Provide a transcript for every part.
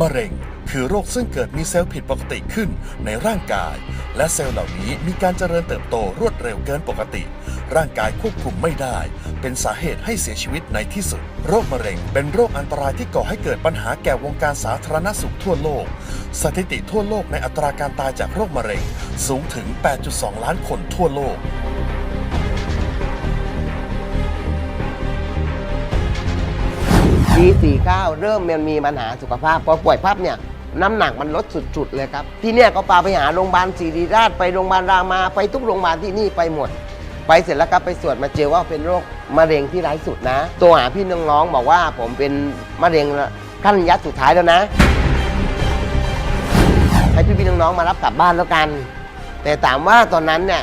มะเร็ง คือโรคซึ่งเกิดมีเซลล์ผิดปกติขึ้นในร่างกาย และเซลล์เหล่านี้มีการเจริญเติบโตรวดเร็วเกินปกติ ร่างกายควบคุมไม่ได้ เป็นสาเหตุให้เสียชีวิตในที่สุด โรคมะเร็ง เป็นโรคอันตรายที่ก่อให้เกิดปัญหาแก่วงการสาธารณสุขทั่วโลก สถิติทั่วโลกในอัตราการตายจากโรคมะเร็ง สูงถึง 8.2 ล้านคนทั่วโลก ปี49 เริ่มมันมีปัญหาสุขภาพพอป่วยพับเนี่ยน้ำหนักมันลดสุดๆเลยครับ ที่เนี่ยก็พาไปหาโรงพยาบาลศิริราชไปโรงพยาบาลรามาไปทุกโรงพยาบาลที่นี่ไปหมด ไปเสร็จแล้วก็ไปตรวจมาเจอว่าเป็นโรคมะเร็งที่ร้ายสุดนะ ตัวหาพี่น้องๆบอกว่าผมเป็นมะเร็งขั้นยัดสุดท้ายแล้วนะ ให้พี่พี่ๆน้องๆมารับกลับบ้านแล้วกัน แต่ถามว่าตอนนั้นเนี่ย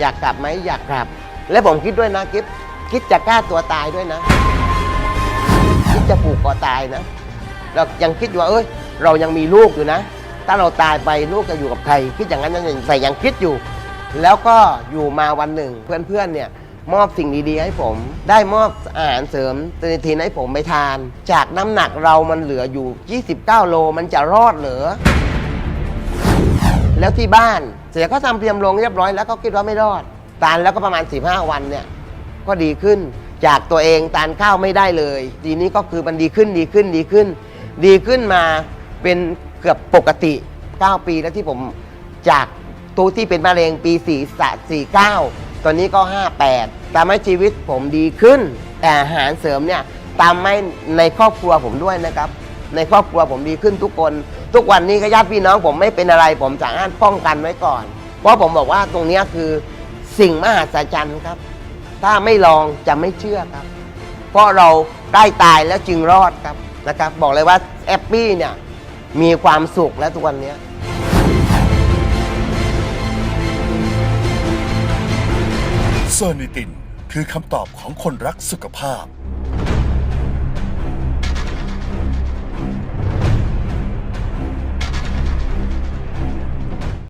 อยากกลับไหมอยากกลับ และผมคิดด้วยนะคิดคิดจะกล้าตัวตายด้วยนะ จะผูกคอตายนะเรายังคิดอยู่ว่าเอ้ย เรายังมีลูกอยู่นะ ถ้าเราตายไปลูกจะอยู่กับใคร คิดอย่างนั้นยังแต่ยังคิดอยู่ แล้วก็อยู่มาวันหนึ่ง เพื่อนๆเนี่ยมอบสิ่งดีๆให้ผม ได้มอบอาหารเสริมเตนิทินให้ผมไปทาน จากน้ำหนักเรามันเหลืออยู่ 29 โลมันจะรอดเหรอแล้วที่บ้านเสียเขาทำเตรียมลงเรียบร้อยแล้วก็คิดว่าไม่รอด ตานแล้วก็ประมาณ 15 วันเนี่ยก็ดีขึ้น จากตัวเองตานข้าวไม่ได้เลย ทีนี้ก็คือมันดีขึ้นดีขึ้นดีขึ้น ดีขึ้นมาเป็นเกือบปกติ 9 ปีแล้วที่ผมจากตัวที่เป็นมะเร็งปี4 49 ตอนนี้ก็ 58ทำให้ชีวิตผมดีขึ้น แต่อาหารเสริมเนี่ยตามให้ในครอบครัวผมด้วยนะครับ ในครอบครัวผมดีขึ้นทุกคน ทุกวันนี้ก็ญาติพี่น้องผมไม่เป็นอะไร ผมสามารถป้องกันไว้ก่อน เพราะผมบอกว่าตรงนี้คือสิ่งมหัศจรรย์ครับ ถ้าไม่ลองจะไม่เชื่อครับ เพราะเราได้ตายแล้วจึงรอดครับนะครับ บอกเลยว่าแอปปี้เนี่ยมีความสุขแล้วทุกวันนี้ยเซอร์นิตินคือคำตอบของคนรักสุขภาพ